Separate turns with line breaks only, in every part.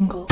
angle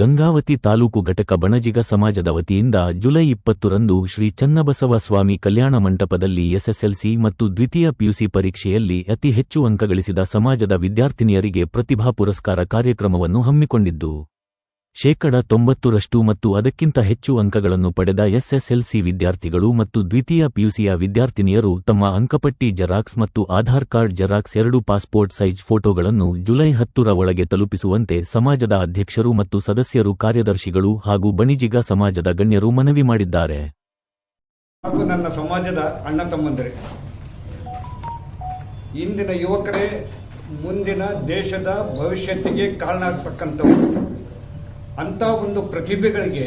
Gangavathi taluk ಘಟಕ ಬಣಜಿಗ ಸಮಾಜದ ವತಿಯಿಂದ ಜುಲೈ ಇಪ್ಪತ್ತರಂದು ಶ್ರೀ ಚನ್ನಬಸವ ಸ್ವಾಮಿ ಕಲ್ಯಾಣ ಮಂಟಪದಲ್ಲಿ ಎಸ್ಎಸ್ಎಲ್ಸಿ ಮತ್ತು ದ್ವಿತೀಯ ಪಿಯುಸಿ ಪರೀಕ್ಷೆಯಲ್ಲಿ ಅತಿ ಹೆಚ್ಚು ಅಂಕಗಳಿಸಿದ ಸಮಾಜದ ವಿದ್ಯಾರ್ಥಿನಿಯರಿಗೆ ಪ್ರತಿಭಾ ಪುರಸ್ಕಾರ ಕಾರ್ಯಕ್ರಮವನ್ನು ಹಮ್ಮಿಕೊಂಡಿದ್ದು. ಶೇಕಡ ತೊಂಬತ್ತರಷ್ಟು ಮತ್ತು ಅದಕ್ಕಿಂತ ಹೆಚ್ಚು ಅಂಕಗಳನ್ನು ಪಡೆದ ಎಸ್ಎಸ್ಎಲ್ಸಿ ವಿದ್ಯಾರ್ಥಿಗಳು ಮತ್ತು ದ್ವಿತೀಯ ಪಿಯುಸಿಯ ವಿದ್ಯಾರ್ಥಿನಿಯರು ತಮ್ಮ ಅಂಕಪಟ್ಟಿ ಜೆರಾಕ್ಸ್ ಮತ್ತು ಆಧಾರ್ ಕಾರ್ಡ್ ಜೆರಾಕ್ಸ್ ಎರಡು ಪಾಸ್ಪೋರ್ಟ್ ಸೈಜ್ ಫೋಟೋಗಳನ್ನು ಜುಲೈ ಹತ್ತರ ಒಳಗೆ ತಲುಪಿಸುವಂತೆ ಸಮಾಜದ ಅಧ್ಯಕ್ಷರು ಮತ್ತು ಸದಸ್ಯರು ಕಾರ್ಯದರ್ಶಿಗಳು ಹಾಗೂ ಬಣಿಜಿಗ ಸಮಾಜದ ಗಣ್ಯರು ಮನವಿ ಮಾಡಿದ್ದಾರೆ.
ನನ್ನ ಸಮಾಜದ ಅಣ್ಣ ತಮ್ಮಂದರೆ, ಇಂದಿನ ಯುವಕರೇ, ಮುಂದಿನ ದೇಶದ ಭವಿಷ್ಯತ್ತಿಗೆ ಕಾರಣ ಆಗ್ತಕ್ಕಂಥವ್ರು ಅಂಥ ಒಂದು ಪ್ರತಿಭೆಗಳಿಗೆ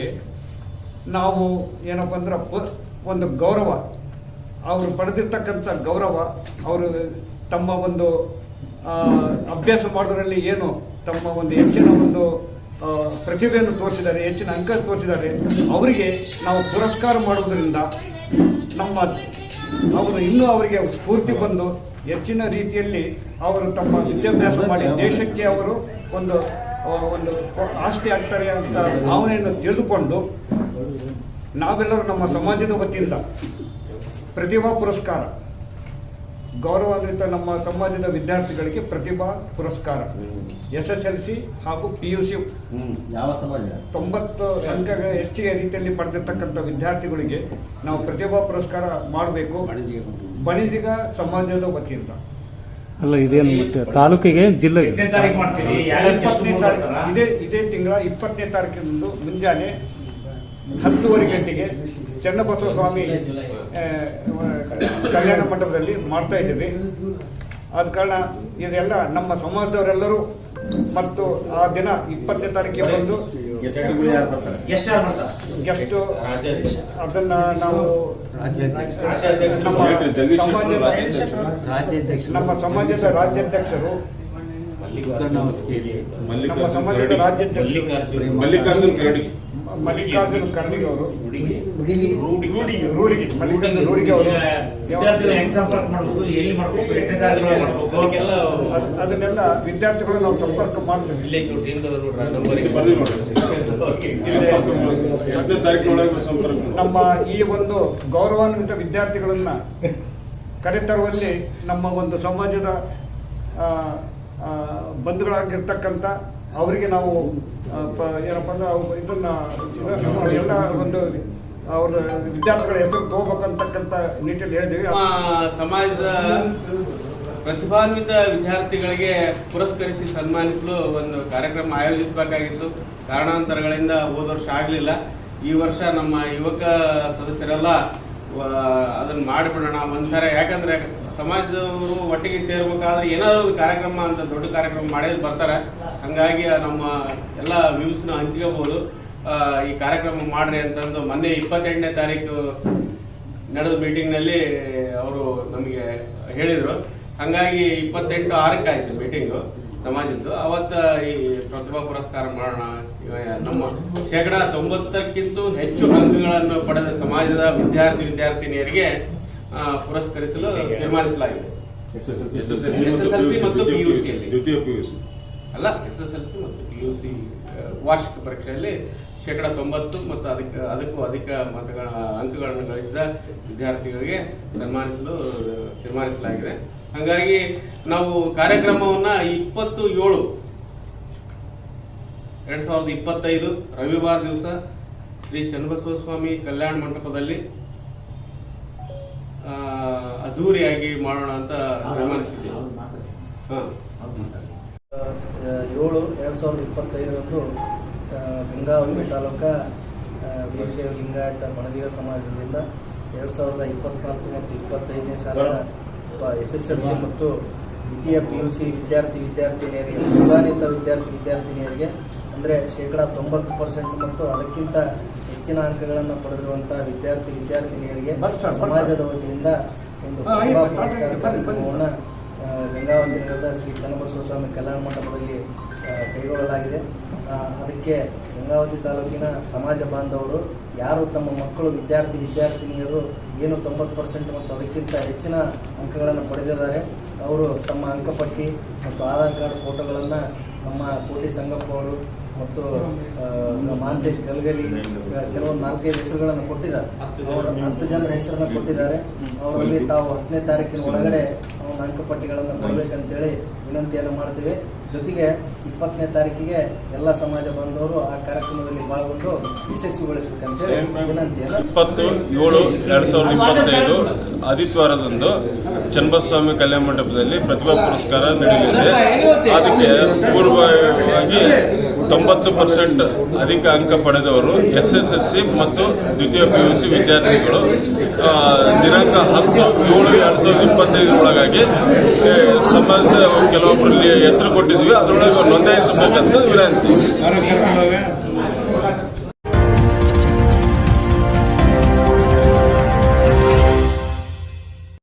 ನಾವು ಏನಪ್ಪ ಅಂದ್ರೆ ಒಂದು ಗೌರವ. ಅವರು ಪಡೆದಿರ್ತಕ್ಕಂಥ ಗೌರವ, ಅವರು ತಮ್ಮ ಒಂದು ಅಭ್ಯಾಸ ಮಾಡೋದ್ರಲ್ಲಿ ಏನು ತಮ್ಮ ಒಂದು ಹೆಚ್ಚಿನ ಒಂದು ಪ್ರತಿಭೆಯನ್ನು ತೋರಿಸಿದ್ದಾರೆ, ಹೆಚ್ಚಿನ ಅಂಕ ತೋರಿಸಿದ್ದಾರೆ, ಅವರಿಗೆ ನಾವು ಪುರಸ್ಕಾರ ಮಾಡೋದ್ರಿಂದ ನಮ್ಮ, ಅವರು ಇನ್ನೂ ಅವರಿಗೆ ಸ್ಫೂರ್ತಿ ಬಂದು ಹೆಚ್ಚಿನ ರೀತಿಯಲ್ಲಿ ಅವರು ತಮ್ಮ ವಿದ್ಯಾಭ್ಯಾಸ ಮಾಡಿ ದೇಶಕ್ಕೆ ಅವರು ಒಂದು ಒಂದು ಆಸ್ತಿ ಆಗ್ತಾರೆ ಅಂತ ಭಾವನೆಯನ್ನು ತಿಳಿದುಕೊಂಡು ನಾವೆಲ್ಲರೂ ನಮ್ಮ ಸಮಾಜದ ವತಿಯಿಂದ ಪ್ರತಿಭಾ ಪುರಸ್ಕಾರ ಗೌರವಾನ್ವಿತ ನಮ್ಮ ಸಮಾಜದ ವಿದ್ಯಾರ್ಥಿಗಳಿಗೆ ಪ್ರತಿಭಾ ಪುರಸ್ಕಾರ ಎಸ್ ಎಸ್ ಎಲ್ ಸಿ ಹಾಗೂ ಪಿ ಯು ಸಿ
ಯಾವ ಸಮಾಜ?
ತೊಂಬತ್ತು ಅಂಕ ಹೆಚ್ಚಿಗೆ ರೀತಿಯಲ್ಲಿ ಪಡೆದಿರ್ತಕ್ಕಂಥ ವಿದ್ಯಾರ್ಥಿಗಳಿಗೆ ನಾವು ಪ್ರತಿಭಾ ಪುರಸ್ಕಾರ ಮಾಡಬೇಕು. ಬಣಿಜಿಗ ಸಮಾಜದ ವತಿಯಿಂದ.
ಅಲ್ಲ ಇದೇನು ಮತ್ತೆ ತಾಲೂಕಿಗೆ ಜಿಲ್ಲೆಗೆ?
ಇದೇ ಇದೇ ತಿಂಗಳ ಇಪ್ಪತ್ತನೇ ತಾರೀಕಿನಂದು ಮುಂಜಾನೆ ಹತ್ತುವರೆ ಗಂಟೆಗೆ ಚನ್ನಬಸವ ಸ್ವಾಮಿ ಕಲ್ಯಾಣ ಮಂಟಪದಲ್ಲಿ ಮಾಡ್ತಾ ಇದ್ದೀವಿ. ಆದ ಕಾರಣ ಇದೆಲ್ಲ ನಮ್ಮ ಸಮಾಜದವರೆಲ್ಲರೂ ಮತ್ತು ಆ ದಿನ ಇಪ್ಪತ್ತನೇ ತಾರೀಕಿಗೆ ಬಂದು ಗೆಸ್ಟ್ ಅದನ್ನ ನಾವು
ರಾಜ್ಯಾಧ್ಯಕ್ಷರು.
ನಮ್ಮ
ಜಗದೀಶ್
ಸಮಾಜದ
ರಾಜ್ಯಾಧ್ಯಕ್ಷರು.
ನಮ್ಮ ಸಮಾಜದ ರಾಜ್ಯಾಧ್ಯಕ್ಷರು. ನಮ್ಮ ಸಮಾಜದ
ಮಲ್ಲಿಕಾರ್ಜುನ್ ಕರಡಿ
ಮಲ್ಲಿಕಾರ್ಜುನ ಖರ್ಗೆ ಅವರು ರೂಢಿಗೆ. ಮಲ್ಲಿಕಾರ್ಜುನ ರೂಢಿಗೆ ಅವರು
ವಿದ್ಯಾರ್ಥಿಗಳು ಹೆಂಗ್ ಸಂಪರ್ಕ ಮಾಡ್ಬೇಕು ಎಲ್ಲಿ ಮಾಡ್ಬೇಕು ಎಷ್ಟನೇ ತಾರೀಕು
ಅದನ್ನೆಲ್ಲ ವಿದ್ಯಾರ್ಥಿಗಳು ನಾವು ಸಂಪರ್ಕ ಮಾಡ್ತೀವಿ. ನಮ್ಮ ಈ ಒಂದು ಗೌರವಾನ್ವಿತ ವಿದ್ಯಾರ್ಥಿಗಳನ್ನ ಕರೆತರುವಲ್ಲಿ ನಮ್ಮ ಒಂದು ಸಮಾಜದ ಬಂಧುಗಳಾಗಿರ್ತಕ್ಕಂಥ ಅವರಿಗೆ ನಾವು ಏನಪ್ಪ ಅಂದ್ರೆ ಅವು ಇದನ್ನ ಎಲ್ಲ ಒಂದು ಅವ್ರ ವಿದ್ಯಾರ್ಥಿಗಳ ಹೆಸರು ತಗೋಬೇಕಂತಕ್ಕಂಥ ನಿಟ್ಟಿನಲ್ಲಿ ಹೇಳಿದೀವಿ
ಸಮಾಜದ ಪ್ರತಿಭಾನ್ವಿತ ವಿದ್ಯಾರ್ಥಿಗಳಿಗೆ ಪುರಸ್ಕರಿಸಿ ಸನ್ಮಾನಿಸಲು ಒಂದು ಕಾರ್ಯಕ್ರಮ ಆಯೋಜಿಸಬೇಕಾಗಿತ್ತು. ಕಾರಣಾಂತರಗಳಿಂದ ಹೋದ ವರ್ಷ ಆಗಲಿಲ್ಲ. ಈ ವರ್ಷ ನಮ್ಮ ಯುವಕ ಸದಸ್ಯರೆಲ್ಲ ಅದನ್ನು ಮಾಡಿಬಿಡೋಣ ಒಂದ್ಸರಿ. ಯಾಕಂದ್ರೆ ಸಮಾಜದವರು ಒಟ್ಟಿಗೆ ಸೇರ್ಬೇಕಾದ್ರೆ ಏನಾದ್ರು ಒಂದು ಕಾರ್ಯಕ್ರಮ ಅಂತ ದೊಡ್ಡ ಕಾರ್ಯಕ್ರಮ ಮಾಡೇ ಬರ್ತಾರೆ. ಹಂಗಾಗಿ ನಮ್ಮ ಎಲ್ಲ ವ್ಯೂಸ್ನ ಹಂಚ್ಕೋಬಹುದು ಆ, ಈ ಕಾರ್ಯಕ್ರಮ ಮಾಡ್ರಿ ಅಂತಂದು ಮೊನ್ನೆ ಇಪ್ಪತ್ತೆಂಟನೇ ತಾರೀಕು ನಡೆದ ಮೀಟಿಂಗ್ನಲ್ಲಿ ಅವರು ನಮಗೆ ಹೇಳಿದರು. ಹಾಗಾಗಿ ಇಪ್ಪತ್ತೆಂಟು ಆರಕ್ಕೆ ಆಯಿತು ಮೀಟಿಂಗು ಸಮಾಜದ್ದು. ಅವತ್ತ ಈ ಪ್ರತಿಭಾ ಪುರಸ್ಕಾರ ಮಾಡೋಣ. ನಮ್ಮ ಶೇಕಡ ತೊಂಬತ್ತಕ್ಕಿಂತ ಹೆಚ್ಚು ಅಂಕಗಳನ್ನು ಪಡೆದ ಸಮಾಜದ ವಿದ್ಯಾರ್ಥಿ ವಿದ್ಯಾರ್ಥಿನಿಯರಿಗೆ ಪುರಸ್ಕರಿಸಲು ತೀರ್ಮಾನಿಸಲಾಗಿದೆ.
ಎಸ್
SSLC ಮತ್ತು PUC.
ದ್ವಿತೀಯ ಪಿಯುಸಿ
ಅಲ್ಲ ಎಸ್ ಎಸ್ ಎಲ್ ಸಿ. ಮತ್ತು ಪಿ ಯು ಸಿ ವಾರ್ಷಿಕ ಪರೀಕ್ಷೆಯಲ್ಲಿ ಶೇಕಡ ತೊಂಬತ್ತು ಮತ್ತು ಅದಕ್ಕೆ ಅದಕ್ಕೂ ಅಧಿಕ ಮತಗಳ ಅಂಕಗಳನ್ನು ಗಳಿಸಿದ ವಿದ್ಯಾರ್ಥಿಗಳಿಗೆ ಸನ್ಮಾನಿಸಲು ತೀರ್ಮಾನಿಸಲಾಗಿದೆ. ಹಾಗಾಗಿ ನಾವು ಕಾರ್ಯಕ್ರಮವನ್ನ ಇಪ್ಪತ್ತು ಏಳು ಎರಡು ಸಾವಿರದ ಇಪ್ಪತ್ತೈದು ರವಿವಾರ ದಿವಸ ಶ್ರೀ ಚನ್ನಬಸವಸ್ವಾಮಿ ಕಲ್ಯಾಣ ಮಂಟಪದಲ್ಲಿ ಆ, ಅದ್ಧೂರಿಯಾಗಿ ಮಾಡೋಣ ಅಂತ ತೀರ್ಮಾನಿಸಿದ್ದೀವಿ ಹಾಂ.
ಏಳು ಎರಡು ಸಾವಿರದ ಇಪ್ಪತ್ತೈದರಂದು ಗಂಗಾವತಿ ತಾಲೂಕ ವೀರಶೈವ ಲಿಂಗಾಯತ ಬಣದೀರ ಸಮಾಜದಿಂದ ಎರಡು ಸಾವಿರದ ಇಪ್ಪತ್ನಾಲ್ಕು ಮತ್ತು ಇಪ್ಪತ್ತೈದನೇ ಸಾಲ ಎಸ್ ಎಸ್ ಎಲ್ ಸಿ ಮತ್ತು ದ್ವಿತೀಯ ಪಿ ಯು ಸಿ ವಿದ್ಯಾರ್ಥಿ ವಿದ್ಯಾರ್ಥಿನಿಯರಿಗೆ ಪ್ರತಿಭಾನ್ವಿತ ವಿದ್ಯಾರ್ಥಿ ವಿದ್ಯಾರ್ಥಿನಿಯರಿಗೆ ಅಂದರೆ ಶೇಕಡಾ ತೊಂಬತ್ತು ಪರ್ಸೆಂಟ್ ಮತ್ತು ಅದಕ್ಕಿಂತ ಹೆಚ್ಚಿನ ಅಂಕಗಳನ್ನು ಪಡೆದಿರುವಂತಹ ವಿದ್ಯಾರ್ಥಿ ವಿದ್ಯಾರ್ಥಿನಿಯರಿಗೆ ಸಮಾಜದ ವತಿಯಿಂದ ಒಂದು. ಕಾರ್ಯಕ್ರಮವನ್ನು ಗಂಗಾವತಿ ನಗರದ ಶ್ರೀ ಚನ್ನಬಸವ ಸ್ವಾಮಿ ಕಲ್ಯಾಣ ಮಂಟಪದಲ್ಲಿ ಕೈಗೊಳ್ಳಲಾಗಿದೆ ಅದಕ್ಕೆ ಗಂಗಾವತಿ ತಾಲೂಕಿನ ಸಮಾಜ ಬಾಂಧವರು ಯಾರು ತಮ್ಮ ಮಕ್ಕಳು ವಿದ್ಯಾರ್ಥಿ ವಿದ್ಯಾರ್ಥಿನಿಯರು ಏನು ತೊಂಬತ್ತು ಪರ್ಸೆಂಟ್ ಮತ್ತು ಅದಕ್ಕಿಂತ ಹೆಚ್ಚಿನ ಅಂಕಗಳನ್ನು ಪಡೆದಿದ್ದಾರೆ ಅವರು ತಮ್ಮ ಅಂಕಪಟ್ಟಿ ಮತ್ತು ಆಧಾರ್ ಕಾರ್ಡ್ ಫೋಟೋಗಳನ್ನು ನಮ್ಮ ಕೋಟಿ ಸಂಗಪ್ಪ ಅವರು ಮತ್ತು ಮಾಂತೇಶ್ ಗಲ್ಗಲಿ ಕೆಲವೊಂದು ನಾಲ್ಕೈದು ಹೆಸರುಗಳನ್ನು ಕೊಟ್ಟಿದ್ದಾರೆ. ಅವರು ಹತ್ತು ಜನರ ಹೆಸರನ್ನು ಕೊಟ್ಟಿದ್ದಾರೆ. ಅವರಲ್ಲಿ ತಾವು ಹತ್ತನೇ ತಾರೀಕಿನ ಒಳಗಡೆ ಅವನ ಅಂಕಪಟ್ಟಿಗಳನ್ನು ಕೊಡಬೇಕಂತೇಳಿ ವಿನಂತಿಯನ್ನು ಮಾಡ್ತೀವಿ. ಜೊತೆಗೆ ಇಪ್ಪತ್ತನೇ ತಾರೀಕಿಗೆ ಎಲ್ಲ ಸಮಾಜ ಬಾಂಧವರು ಆ ಕಾರ್ಯಕ್ರಮದಲ್ಲಿ ಪಾಲ್ಗೊಂಡು ಯಶಸ್ವಿಗೊಳಿಸಬೇಕಂತೇಳಿ ವಿನಂತಿಯನ್ನು
ಇಪ್ಪತ್ತು, ಏಳು, ಎರಡು ಇಪ್ಪತ್ತೈದು ಆದಿತ್ಯವಾರದಂದು ಚನ್ನಬಸ್ವಾಮಿ ಕಲ್ಯಾಣ ಮಂಟಪದಲ್ಲಿ ಪ್ರತಿಭಾ ಪುರಸ್ಕಾರ ನಡೆಯಲಿದೆ. ಅದಕ್ಕೆ ಪೂರ್ವವಾಗಿ ತೊಂಬತ್ತು ಪರ್ಸೆಂಟ್ ಅಧಿಕ ಅಂಕ ಪಡೆದವರು ಎಸ್ ಎಸ್ ಎಲ್ ಸಿ ಮತ್ತು ದ್ವಿತೀಯ ಪಿ ಯು ಸಿ ವಿದ್ಯಾರ್ಥಿಗಳು ದಿನಾಂಕ ಹತ್ತು ಏಳು ಎರಡು ಸಾವಿರದ ಇಪ್ಪತ್ತೈದರೊಳಗಾಗಿ ಸಂಬಂಧ ಕೆಲವೊಬ್ಬರಲ್ಲಿ ಹೆಸರು ಕೊಟ್ಟಿದ್ವಿ. ಅದರೊಳಗೆ ನೋಂದಾಯಿಸಬೇಕಂತ ವಿನಂತಿ.